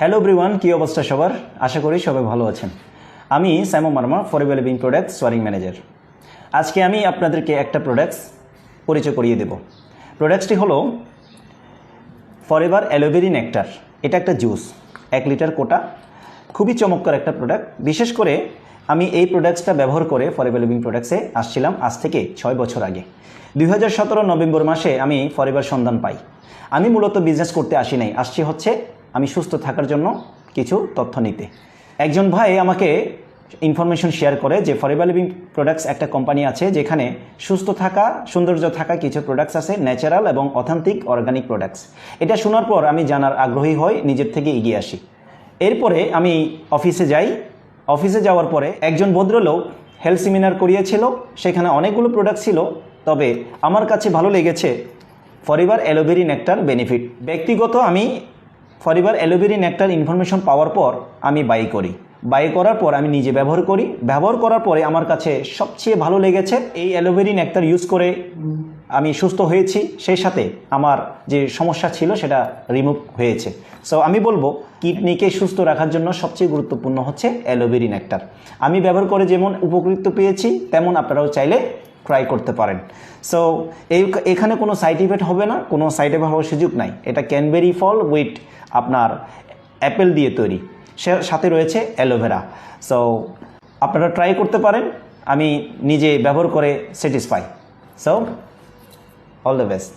Hello ব্রিওয়ান কী অবস্থা সবার? আশা করি সবাই ভালো আছেন। আমি Samo Marma forever living products soaring manager আজকে আমি আপনাদেরকে একটা প্রোডাক্টস পরিচয় করিয়ে দেব। প্রোডাক্টসটি হলো ফরেভার অ্যালোভেরি নেকটার এটা একটা জুস এক লিটার কোটা। খুবই চমৎকার একটা প্রোডাক্ট বিশেষ করে আমি এই প্রোডাক্টসটা ব্যবহার করে ফরেভার লিভিং প্রোডাক্টসে আসছিলাম আজ থেকে ছয় বছর আগে। দু হাজার সতেরো নভেম্বর মাসে আমি ফরেভার সন্ধান পাই। আমি মূলত বিজনেস করতে আসি নাই। আসছি হচ্ছে আমি সুস্থ থাকার জন্য কিছু তথ্য নিতে। একজন ভাই আমাকে ইনফরমেশন শেয়ার করে যে ফরেভার লিভিং প্রোডাক্টস একটা কোম্পানি আছে যেখানে সুস্থ থাকা, সৌন্দর্য থাকা কিছু প্রোডাক্টস আছে ন্যাচারাল এবং অথেন্টিক অর্গানিক প্রোডাক্টস এটা শোনার পর আমি জানার আগ্রহী হই, নিজের থেকে এগিয়ে আসি। এরপরে আমি অফিসে যাই। অফিসে যাওয়ার পরে একজন ভদ্রলোক হেলথ সেমিনার করিয়েছিল, সেখানে অনেকগুলো প্রোডাক্ট ছিল, তবে আমার কাছে ভালো লেগেছে ফরিবার অ্যালোভেরি নেকটার বেনিফিট ব্যক্তিগত আমি ফরিবার অ্যালোভেরি নেকটার ইনফরমেশন পাওয়ার পর আমি বাই করি। বাই করার পর আমি নিজে ব্যবহার করি। ব্যবহার করার পরে আমার কাছে সবচেয়ে ভালো লেগেছে এই অ্যালোভেরি নেকটার ইউজ করে আমি সুস্থ হয়েছি। সেই সাথে আমার যে সমস্যা ছিল সেটা রিমুভ হয়েছে। সো আমি বলব, কিডনিকে সুস্থ রাখার জন্য সবচেয়ে গুরুত্বপূর্ণ হচ্ছে অ্যালোভেরি নেকটার আমি ব্যবহার করে যেমন উপকৃত পেয়েছি, তেমন আপনারাও চাইলে ট্রাই করতে পারেন। সো এই এখানে কোনো সাইড ইফেক্ট হবে না, কোনো সাইড এফেক্ট হওয়ার সুযোগ নাই। এটা ক্যানবেরি ফল উইথ আপনার অ্যাপেল দিয়ে তৈরি। সে সাথে রয়েছে অ্যালোভেরা সো আপনারা ট্রাই করতে পারেন। আমি নিজে ব্যবহার করে satisfy so all the best